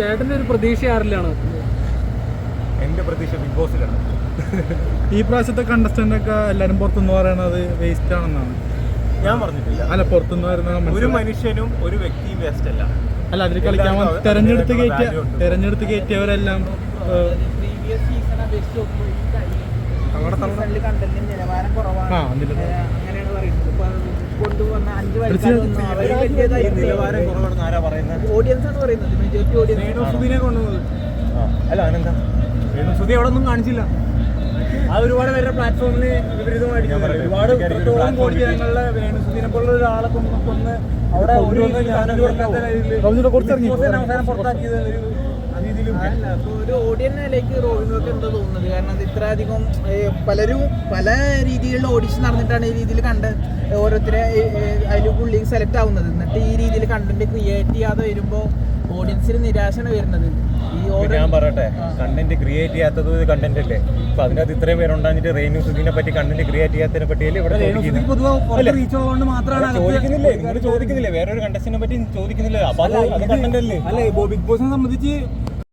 ചേട്ടന്റെ ഒരു പ്രതീക്ഷ ആരിലാണ്? എന്റെ പ്രതീക്ഷ ബിഗ് ബോസിലാണ്. ഈ പ്രാവശ്യത്തെ കണ്ടസ്റ്റന്റ് ഒക്കെ എല്ലാരും പുറത്തുനിന്ന് പറയണത് വേസ്റ്റ് ആണെന്നാണ്. ഞാൻ പറഞ്ഞിട്ടില്ല. അല്ല പുറത്തുനിന്ന് പറയുന്ന ഒരു മനുഷ്യനും ഒരു വ്യക്തിയും വേസ്റ്റ് അല്ല. അല്ല അതിൽ കളിക്കാൻ തെരഞ്ഞെടുത്ത് കയറ്റിയ തെരഞ്ഞെടുത്ത് കയറ്റിയവരെല്ലാം അവിടെ നിലവാരം കുറവാണ്. ആ, ഓഡിയൻസ് ആണ് പറയുന്നത്? മെജോറിറ്റി ഓഡിയൻസ് കൊണ്ടുവന്നത്. അല്ല അനന്ത സുധി അവിടെ ഒന്നും കാണിച്ചില്ല. ആ ഒരുപാട് പേരുടെ പ്ലാറ്റ്ഫോമിൽ വിപരീതമായിട്ട് ഒരുപാട് പുള്ളിക്കാരി കോടി ജനങ്ങളുടെ വേണുസുദിനെ പോലുള്ള ഒരാളെ കൊന്ന് കൊന്ന് അവിടെ ഒരു അവസാനം പുറത്താക്കിയത് ഒരു രീതിയിലും അല്ല ഒരു റോബിനൊക്കെ എന്താ തോന്നുന്നത്? കാരണം അത് ഇത്ര അധികം പലരും പല രീതിയിലുള്ള ഓഡിഷൻ നടന്നിട്ടാണ് ഈ രീതിയിൽ കണ്ട് ഓരോരുത്തരെ അതിൽ പുള്ളി സെലക്ട് ആവുന്നത്. എന്നിട്ട് ഈ രീതിയിൽ കണ്ടന്റ് ക്രിയേറ്റ് ചെയ്യാതെ വരുമ്പോൾ ഓഡിയൻസിന് നിരാശയാണ് വരുന്നത്. ഞാൻ പറയട്ടെ കണ്ടന്റ് ക്രിയേറ്റ് ചെയ്യാത്തത് കണ്ടന്റ് അല്ലേ? അപ്പൊ അതിനകത്ത് ഇത്രയും പേരുണ്ടാഞ്ഞിട്ട് റെയിനു സുഖിനെ പറ്റി കണ്ടന്റ് ക്രിയേറ്റ് ചെയ്യാത്തതിനെ പറ്റിയല്ലേ ഇവിടെ ചോദിക്കുന്നില്ലേ? നിങ്ങൾ ഒരു വേറൊരു കണ്ടന്റിനെ പറ്റി ചോദിക്കുന്നില്ല? അപ്പൊ അത് കണ്ടന്റ് അല്ലേ? ബിഗ് ബോസിനെ സംബന്ധിച്ച്